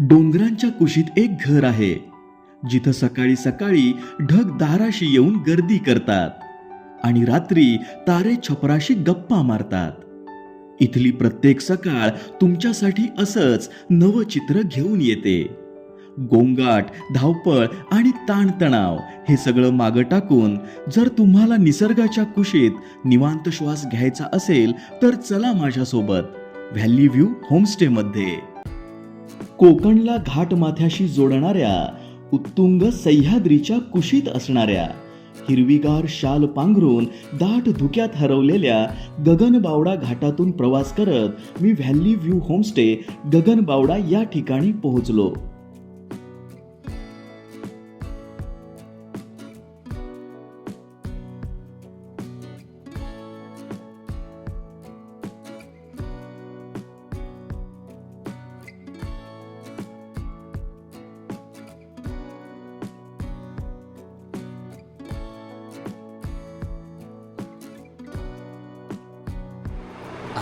डोंगरांच्या कुशीत एक घर आहे जिथं सकाळी सकाळी ढग दाराशी येऊन गर्दी करतात आणि रात्री तारे छपराशी गप्पा मारतात. इथली प्रत्येक सकाळ तुमच्यासाठी असंच नवं चित्र घेऊन येते. गोंगाट धावपळ आणि ताणतणाव हे सगळं मागं टाकून जर तुम्हाला निसर्गाच्या कुशीत निवांत श्वास घ्यायचा असेल तर चला माझ्यासोबत व्हॅली व्ह्यू होमस्टेमध्ये. कोकणला घाटमाथ्याशी जोडणाऱ्या उत्तुंग सह्याद्रीच्या कुशीत असणाऱ्या हिरवीगार शाल पांघरून दाट धुक्यात हरवलेल्या गगनबावडा घाटातून प्रवास करत मी व्हॅली व्ह्यू होमस्टे गगनबावडा या ठिकाणी पोहोचलो.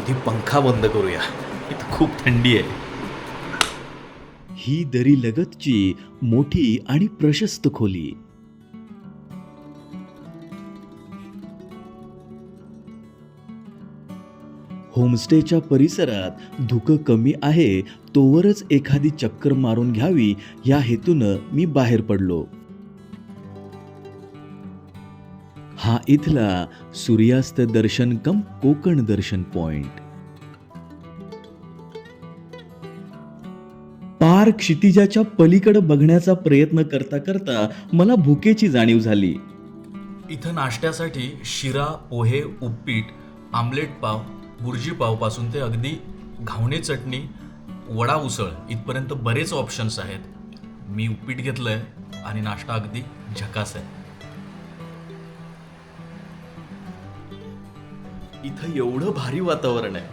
आधी पंखा बंद करूया. इथं खूप थंडी आहे. ही दरी लगतची मोठी आणि प्रशस्त खोली. होमस्टेच्या परिसरात धुकं कमी आहे तोवरच एखादी चक्कर मारून घ्यावी या हेतूनं मी बाहेर पडलो. हा इथला सूर्यास्त दर्शन कम कोकण दर्शन पॉइंट. पार क्षितिजाच्या पलीकडे बघण्याचा प्रयत्न करता करता मला भुकेची जाणीव झाली. इथं नाश्त्यासाठी शिरा पोहे उपीट आमलेट पाव बुर्जी पावपासून ते अगदी घावणे चटणी वडा उसळ इथपर्यंत बरेच ऑप्शन्स आहेत. मी उपीट घेतलंय आणि नाश्ता अगदी झकास आहे. इथं एवढं भारी वातावरण आहे.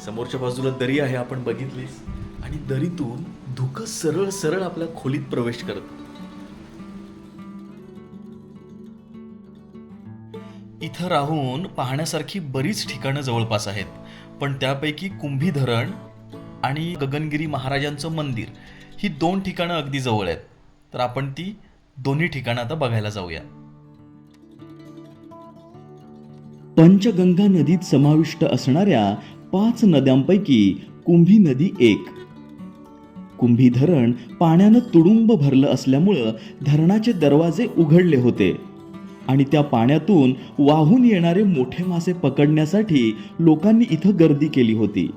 समोरच्या बाजूला दरी आहे आपण बघितलीस. आणि दरीतून धुकं सरळ सरळ आपल्या खोलीत प्रवेश करत. इथं राहून पाहण्यासारखी बरीच ठिकाणं जवळपास आहेत. पण त्यापैकी कुंभी धरण आणि गगनगिरी महाराजांचं मंदिर ही दोन ठिकाणं अगदी जवळ आहेत. तर आपण ती दोन्ही ठिकाणं आता बघायला जाऊया. पंचगंगा नदीत समाविष्ट असणाऱ्या पाच नद्यांपैकी कुंभी नदी एक. कुंभी धरण पाण्यानं तुडुंब भरलं असल्यामुळं धरणाचे दरवाजे उघडले होते आणि त्या पाण्यातून वाहून येणारे मोठे मासे पकडण्यासाठी लोकांनी इथं गर्दी केली होती.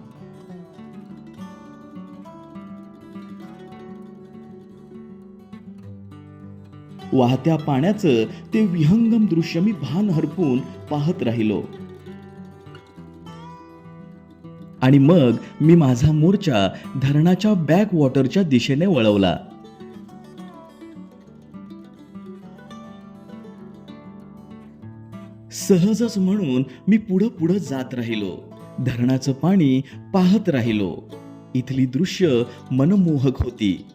वाहत्या पाण्याचं ते विहंगम दृश्य मी भान हरपून पाहत राहिलो. आणि मग मी माझा मोर्चा धरणाच्या बॅक वॉटरच्या दिशेने वळवला. सहजच म्हणून मी पुढं पुढं जात राहिलो. धरणाचं पाणी पाहत राहिलो. इथली दृश्य मनमोहक होती.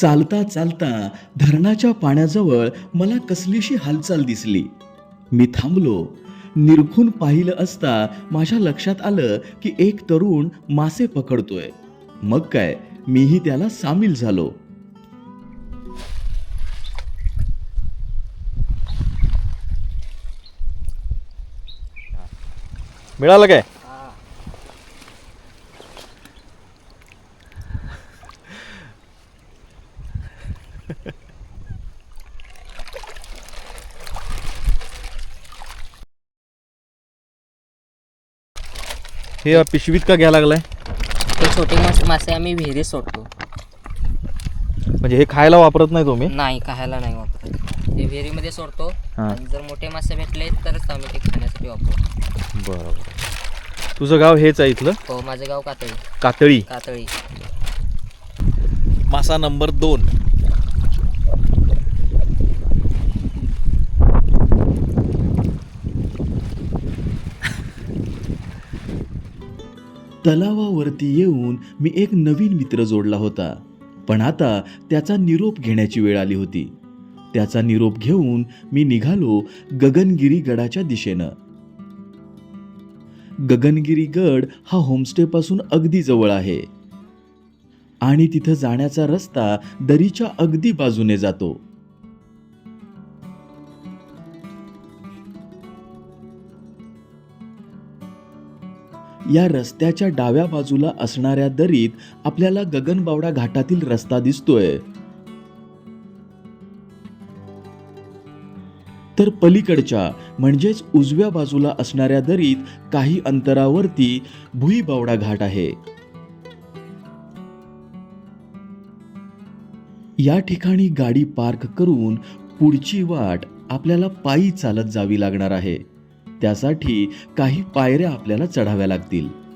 चालता चालता धरणाच्या पाण्याजवळ मला कसलीशी हालचाल दिसली. मी थांबलो. निरखून पाहिलं असता माझ्या लक्षात आलं की एक तरुण मासे पकडतोय. मग काय? मीही त्याला सामील झालो. मिळालं काय? हे पिशवीत का घ्यायला लागलाय? छोटे मासे मासे आम्ही विहिरीत सोडतो. म्हणजे हे खायला वापरत नाही तुम्ही? नाही खायला नाही वापरत. ते विहिरीमध्ये सोडतो. हां. आणि जर मोठे मासे भेटले तरच आम्ही ते खाण्यासाठी वापरतो. बरोबर. तुझं गाव हेच आहे इथलं? हो माझं गाव कातळी. कातळी. कातळी. मासा नंबर दोन. तलावावरती येऊन मी एक नवीन मित्र जोडला होता. पण आता त्याचा निरोप घेण्याची वेळ आली होती. त्याचा निरोप घेऊन मी निघालो गगनगिरी गडाच्या दिशेनं. गगनगिरी गड हा होमस्टेपासून अगदी जवळ आहे. आणि तिथं जाण्याचा रस्ता दरीच्या अगदी बाजूने जातो. या रस्त्याच्या डाव्या बाजूला असणाऱ्या दरीत आपल्याला गगनबावडा घाटातील रस्ता दिसतोय. तर पलीकडच्या म्हणजेच उजव्या बाजूला असणाऱ्या दरीत काही अंतरावरती भुईबावडा घाट आहे. या ठिकाणी गाडी पार्क करून पुढची वाट आपल्याला पायी चालत जावी लागणार आहे. त्यासाठी काही पायऱ्या आपल्याला चढाव्या लागतील.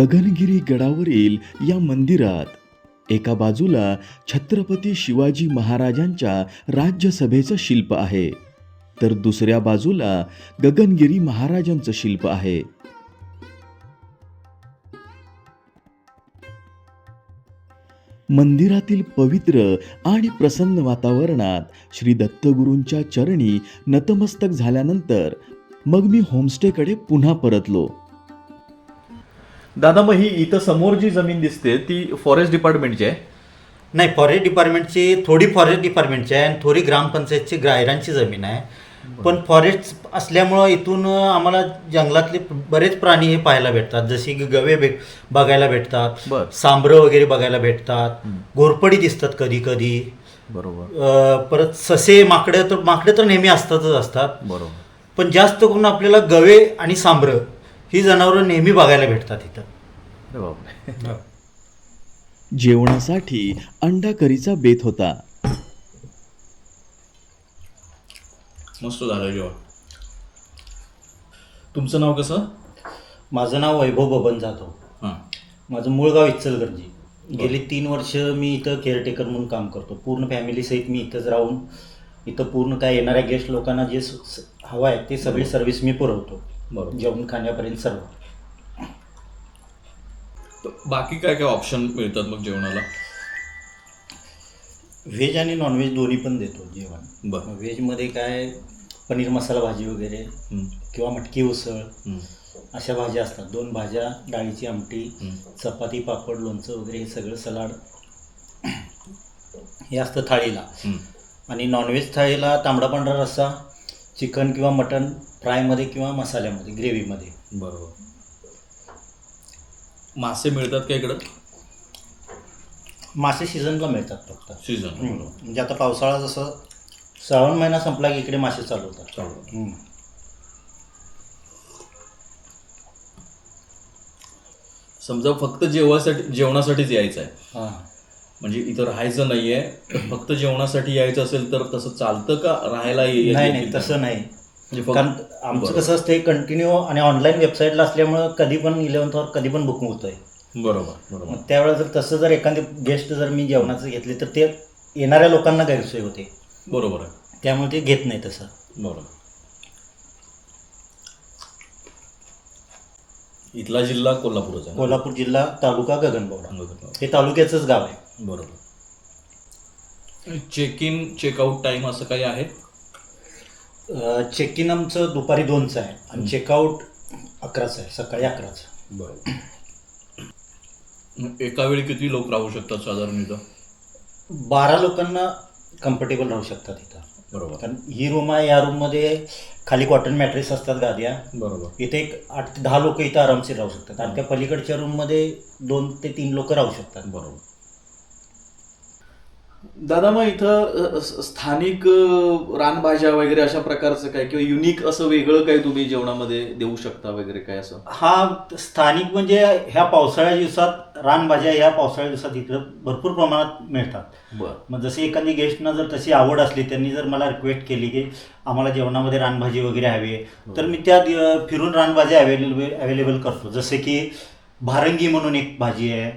गगनगिरी गडावरील या मंदिरात. एका बाजूला छत्रपती शिवाजी महाराजांच्या राज्यसभेचं शिल्प आहे तर दुसऱ्या बाजूला गगनगिरी महाराजांचं शिल्प आहे. मंदिरातील पवित्र आणि प्रसन्न वातावरणात श्री दत्तगुरूंच्या चरणी नतमस्तक झाल्यानंतर मग मी होमस्टेकडे पुन्हा परतलो. दादा मग ही इथं समोर जी जमीन दिसते ती फॉरेस्ट डिपार्टमेंटची आहे? नाही फॉरेस्ट डिपार्टमेंटची थोडी फॉरेस्ट डिपार्टमेंटची आहे आणि थोडी ग्रामपंचायतची ग्रायरांची जमीन आहे. पण फॉरेस्ट असल्यामुळं इथून आम्हाला जंगलातले बरेच प्राणी हे पाहायला भेटतात. जसे की गवे भेट बघायला भेटतात. बर. सांबरं वगैरे बघायला भेटतात. घोरपडी दिसतात कधी कधी बरोबर परत ससे माकडे तर माकडे तर नेहमी असतातच असतात. बरोबर. पण जास्त करून आपल्याला गवे आणि सांबरं ही जनावरं नेहमी बघायला भेटतात इथं. जेवणासाठी अंडा करीचा बेत होता. मस्त झालं जेवण. तुमचं नाव कसं? माझं नाव वैभव बबन जाधव. हां. माझं मूळ गाव इचलगंजी गेली तीन वर्ष मी इथं केअरटेकर म्हणून काम करतो. पूर्ण फॅमिलीसहित मी इथंच राहून इथं पूर्ण काय येणाऱ्या गेस्ट लोकांना जे हवं आहे ते सगळी सर्व्हिस मी पुरवतो. बरोबर. जेवण खाण्यापर्यंत सर्व. बाकी काय काय ऑप्शन मिळतात मग जेवणाला? व्हेज आणि नॉनव्हेज दोन्ही पण देतो जेवण. बरं. व्हेजमध्ये काय पनीर मसाला भाजी वगैरे किंवा मटकी उसळ अशा भाज्या असतात. दोन भाज्या डाळीची आमटी. चपाती पापड लोणचं वगैरे हे सगळं सलाड. हे असतं थाळीला. आणि नॉनव्हेज थाळीला तांबडा पांढरा रस्सा चिकन किंवा मटन फ्रायमध्ये किंवा मसाल्यामध्ये ग्रेव्हीमध्ये. बरोबर. मासे मिळतात का इकडं? मासे सीझनला मिळतात फक्त. सीझन. म्हणजे आता पावसाळा जसं श्रावण महिना संपला की इकडे मासे चालू होतात. हम्म. समजा फक्त जेवणासाठी जेवणासाठीच यायचं आहे हां. म्हणजे इथं राहायचं नाहीये फक्त जेवणासाठी यायचं असेल तर तसं चालतं का? राहायला ये- नाही तसं नाही. कारण आमचं. कसं असते कंटिन्यू आणि ऑनलाईन वेबसाईटला असल्यामुळं कधी पण इलेवन्थ आवर कधी पण बुकिंग होतंय बरोबर बरोबर. मग त्यावेळेला जर तसं जर एखादे गेस्ट जर मी जेवणाचं घेतले तर ते येणाऱ्या लोकांना गैरसोय होते. बरोबर आहे. त्यामुळे ते घेत नाही तसं. बरोबर. इथला जिल्हा कोल्हापूरच आहे ना? कोल्हापूर जिल्हा तालुका गगनबावडा. हे तालुक्याचंच गाव आहे. बरोबर. चेक इन चेकआउट टाइम असं काही आहे? चेक इन आमचं दुपारी दोनचं आहे. आणि चेकआउट अकराचं आहे सकाळी अकराचं. बरोबर. एका वेळी किती लोक राहू शकतात साधारण इथं? बारा लोकांना कम्फर्टेबल राहू शकतात इथं. बरोबर. कारण ही रूम आहे या रूममध्ये खाली कॉटन मॅट्रेस असतात गाद्या. बरोबर. इथे एक आठ ते दहा लोक इथं आरामशीर राहू शकतात. आणि त्या पलीकडच्या रूममध्ये दोन ते तीन लोक राहू शकतात. बरोबर. दादा मग इथं स्थानिक रानभाज्या वगैरे अशा प्रकारचं काय किंवा युनिक असं वेगळं काय तुम्ही जेवणामध्ये देऊ शकता वगैरे काय असं? हा स्थानिक म्हणजे ह्या पावसाळ्या दिवसात रानभाज्या ह्या पावसाळ्या दिवसात इथं भरपूर प्रमाणात मिळतात. बर. मग जसे एखादी गेस्टना जर तशी आवड असली त्यांनी जर मला रिक्वेस्ट केली की आम्हाला जेवणामध्ये रानभाजी वगैरे हवी आहे तर मी त्या फिरून रानभाज्या अवेलेबल अवेलेबल करतो. जसे की भारंगी म्हणून एक भाजी आहे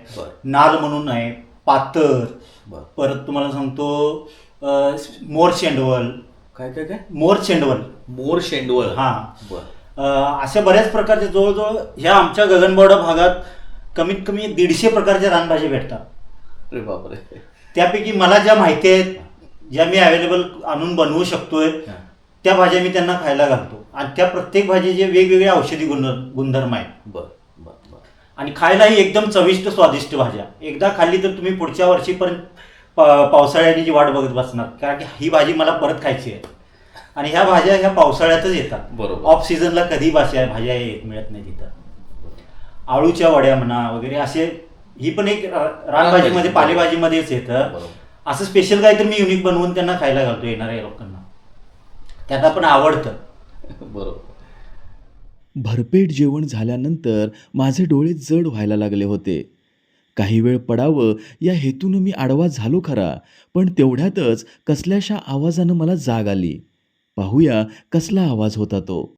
नाल म्हणून आहे पातर बर. परत तुम्हाला सांगतो अं, मोर शेंडवल. काय काय काय? मोर शेंडवल. मोर शेंडवळ हां. बर. अं, अशा बऱ्याच प्रकारचे जवळजवळ ह्या आमच्या गगनबावडा भागात कमीत कमी दीडशे प्रकारच्या रानभाज्या भेटतात. अरे बापरे. त्यापैकी मला ज्या माहिती आहेत ज्या मी अवेलेबल आणून बनवू शकतोय हा. त्या भाज्या मी त्यांना खायला घालतो. आणि त्या प्रत्येक भाजीचे वेगवेगळे औषधी गुण गुणधर्म आहेत. बर. आणि खायलाही एकदम चविष्ट स्वादिष्ट भाज्या. एकदा खाल्ली तर तुम्ही पुढच्या वर्षीपर्यंत पावसाळ्याची वाट बघत बसणार. कारण की ही भाजी मला परत खायची आहे. आणि ह्या भाज्या ह्या पावसाळ्यातच येतात. बरोबर. ऑफ सीझनला कधी भाज्या भाज्या येत मिळत नाही तिथं. आळूच्या वड्या म्हणा वगैरे असे ही पण एक रानभाजीमध्ये पालेभाजीमध्येच येतं. असं स्पेशल काहीतरी मी युनिक बनवून त्यांना खायला घालतो येणाऱ्या लोकांना. त्यांना पण आवडतं. बरोबर. भरपेट जेवण झाल्यानंतर माझे डोळे जड व्हायला लागले होते. काही वेळ पडावं या हेतून मी आडवा झालो खरा पण तेवढ्यातच कसल्याशा आवाजानं मला जाग आली. पाहूया कसला आवाज होता तो.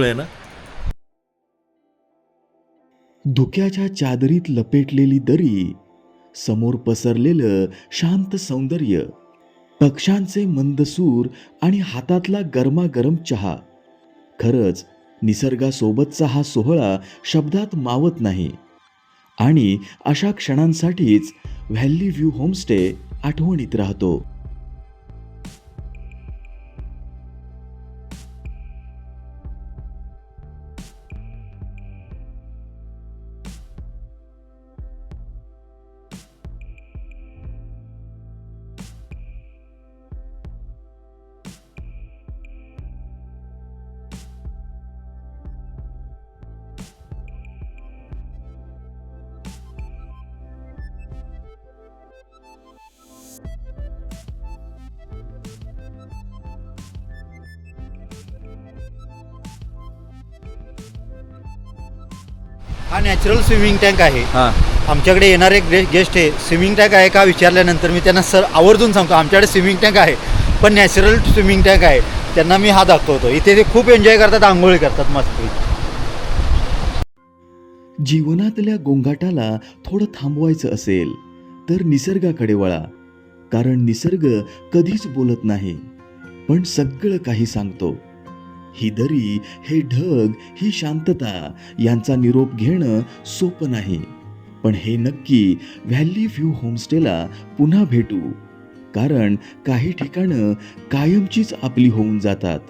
धूळ आहे ना. धुक्याच्या चादरीत लपेटलेली दरी समोर पसरलेलं शांत सौंदर्य पक्ष्यांचे मंदसूर आणि हातातला गरमागरम चहा. खरंच निसर्गासोबतचा हा सोहळा शब्दात मावत नाही. आणि अशा क्षणांसाठीच व्हॅली व्ह्यू होमस्टे आठवणीत राहतो. हा नॅचरल स्विमिंग टँक आहे. हां. आमच्याकडे येणारे गे गेस्ट आहे स्विमिंग टँक आहे का विचारल्यानंतर मी त्यांना सर आवर्जून सांगतो आमच्याकडे स्विमिंग टँक आहे. पण नॅचरल स्विमिंग टँक आहे. त्यांना मी हा दाखवतो. इथे ते खूप एन्जॉय करतात आंघोळी करतात मस्त जीवनातल्या गोंगाटाला थोडं थांबवायचं असेल तर निसर्गाकडे वळा. कारण निसर्ग कधीच बोलत नाही पण सगळं काही सांगतो. ही दरी हे ढग ही शांतता यांचा निरोप घेणं सोपं नाही. पण हे नक्की व्हॅली व्ह्यू होमस्टेला पुन्हा भेटू. कारण काही ठिकाणं कायमचीच आपली होऊन जातात.